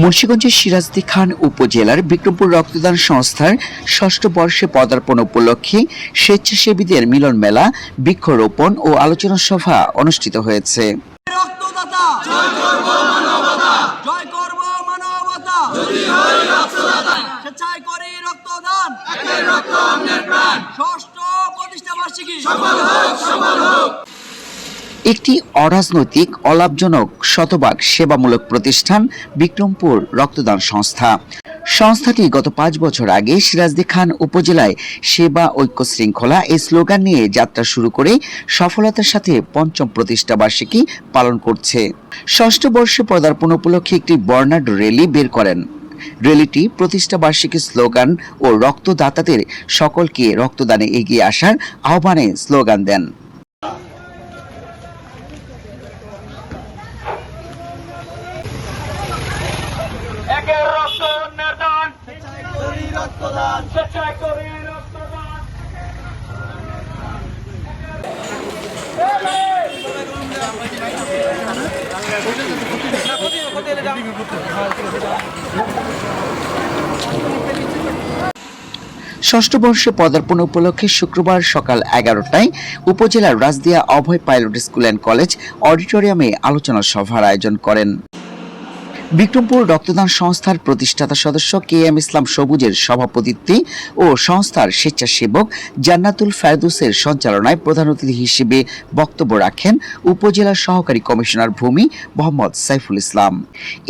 মুন্সিগঞ্জের সিরাজদি খান উপজেলার বিক্রমপুর রক্তদান সংস্থার ষষ্ঠ বর্ষে পদার্পণ উপলক্ষে স্বেচ্ছাসেবীদের মিলন মেলা, বৃক্ষরোপণ ও আলোচনা সভা অনুষ্ঠিত হয়েছে। রক্তদান একের রক্ত অন্যের প্রাণ ষষ্ঠ প্রতিষ্ঠা বার্ষিকী সফল হোক সফল হোক একটি অরাজনৈতিক, অলাভজনক, শতভাগ সেবামূলক প্রতিষ্ঠান বিক্রমপুর রক্তদান সংস্থা। সংস্থাটি গত পাঁচ বছর আগে সিরাজদি খান উপজেলায় সেবা, ঐক্য শৃঙ্খলা এই স্লোগান নিয়ে যাত্রা শুরু করে সফলতার সাথে পঞ্চম প্রতিষ্ঠা বার্ষিকী পালন করছে। ষষ্ঠ বর্ষে পদার্পণ উপলক্ষে একটি বর্ণাঢ্য র্যালি বের করেন। র্যালিটি প্রতিষ্ঠা বার্ষিকী স্লোগান ও রক্তদাতাদের সকলকে রক্তদানে এগিয়ে আসার আহ্বানে স্লোগান দেন। ষষ্ঠ বর্ষে পদার্পণ উপলক্ষে শুক্রবার সকাল এগারোটায় উপজেলার Rajdia Abhay pilot school and college অডিটোরিয়ামে আলোচনা সভার আয়োজন করেন। বিক্রমপুর রক্তদান সংস্থার প্রতিষ্ঠাতা সদস্য কে এম ইসলাম সবুজের সভাপতিত্বে ও সংস্থার স্বেচ্ছাসেবক জান্নাতুল ফেরদৌসের সঞ্চালনায় প্রধান অতিথি হিসেবে বক্তব্য রাখেন উপজেলা সহকারী কমিশনার ভূমি মোহাম্মদ সাইফুল ইসলাম।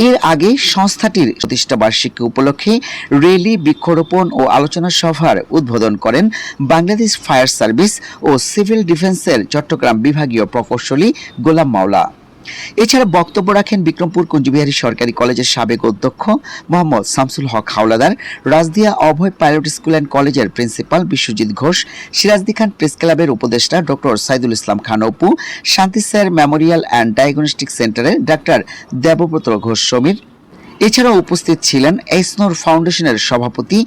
এর আগে সংস্থাটির প্রতিষ্ঠা বার্ষিকী উপলক্ষে রেলি, বৃক্ষরোপণ ও আলোচনা সভার উদ্বোধন করেন বাংলাদেশ ফায়ার সার্ভিস ও সিভিল ডিফেন্সের চট্টগ্রাম বিভাগীয় প্রকৌশলী গোলাম মাওলা। এছাড়া বক্তব্য রাখেন বিক্রমপুর কুঞ্জবিহারী সরকারি কলেজের সাবেক অধ্যক্ষ Mohammad Shamsul Haque Howlader, Rajdia Abhay pilot school and কলেজের প্রিন্সিপাল বিশ্বজিৎ ঘোষ, সিরাজদি খান প্রেস ক্লাবের উপদেষ্টা doctor Saidul Islam Khan Apu Shanti sir memorial and diagnostic সেন্টারের ডাক্তার দেবব্রত ঘোষ সমীর এছাড়াও উপস্থিত ছিলেন এসনোর ফাউন্ডেশনের সভাপতি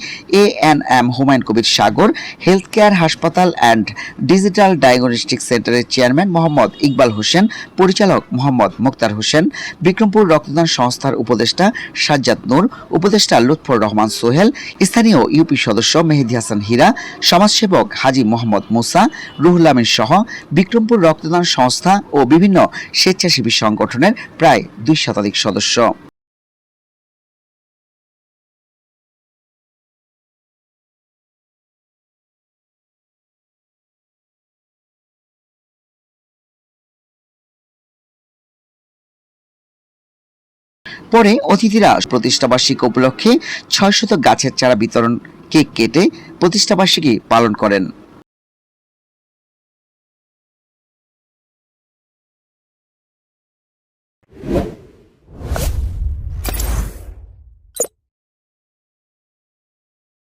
A N M Humayun Kabir Sagar health care হাসপাতাল অ্যান্ড ডিজিটাল ডায়াগনস্টিক সেন্টারের চেয়ারম্যান মোহাম্মদ ইকবাল হোসেন, পরিচালক মোহাম্মদ মুক্তার হোসেন, বিক্রমপুর রক্তদান সংস্থার উপদেষ্টা সাজ্জাদ নূর, উপদেষ্টা লুৎফর রহমান সোহেল, স্থানীয় ইউপি সদস্য মেহেদি হাসান হীরা, সমাজসেবক হাজি মোহাম্মদ মুসা, রুহুল আমিন সহ বিক্রমপুর রক্তদান সংস্থা ও বিভিন্ন স্বেচ্ছাসেবী সংগঠনের প্রায় দুই শতাধিক সদস্য। পরে অতিথিরা প্রতিষ্ঠাবার্ষিকী উপলক্ষে ছয়শত গাছের চারা বিতরণ কেক কেটে প্রতিষ্ঠাবার্ষিকী পালন করেন।